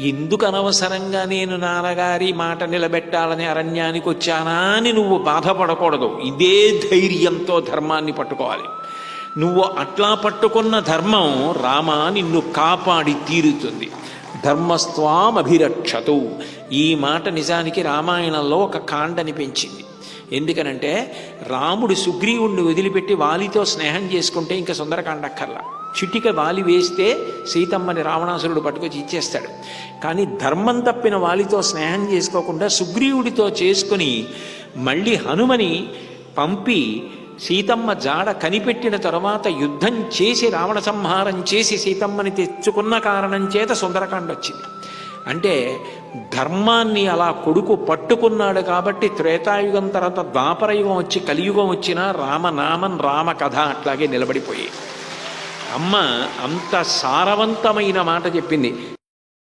ఎందుకు అనవసరంగా నేను నాన్నగారి మాట నిలబెట్టాలని అరణ్యానికి వచ్చానా అని నువ్వు బాధపడకూడదు. ఇదే ధైర్యంతో ధర్మాన్ని పట్టుకోవాలి. నువ్వు అట్లా పట్టుకున్న ధర్మం రామ నిన్ను కాపాడి తీరుతుంది. ధర్మస్వాం అభిరక్షతు ఈ మాట నిజానికి రామాయణంలో ఒక కాండని పెంచింది. ఎందుకనంటే రాముడు సుగ్రీవుణ్ణి వదిలిపెట్టి వాలితో స్నేహం చేసుకుంటే ఇంకా సుందరకాండ అక్కర్లా. చిటిక వాలి వేస్తే సీతమ్మని రావణాసురుడు పట్టుకొచ్చి ఇచ్చేస్తాడు. కానీ ధర్మం తప్పిన వాలితో స్నేహం చేసుకోకుండా సుగ్రీవుడితో చేసుకుని మళ్ళీ హనుమని పంపి సీతమ్మ జాడ కనిపెట్టిన తర్వాత యుద్ధం చేసి రావణ సంహారం చేసి సీతమ్మని తెచ్చుకున్న కారణం చేత సుందరకాండ వచ్చింది. అంటే ధర్మాన్ని అలా కొడుకు పట్టుకున్నాడు కాబట్టి త్రేతాయుగం తర్వాత ద్వాపరయుగం వచ్చి కలియుగం వచ్చినా రామనామం రామ కథ అట్లాగే నిలబడిపోయి అమ్మ అంత సారవంతమైన మాట చెప్పింది.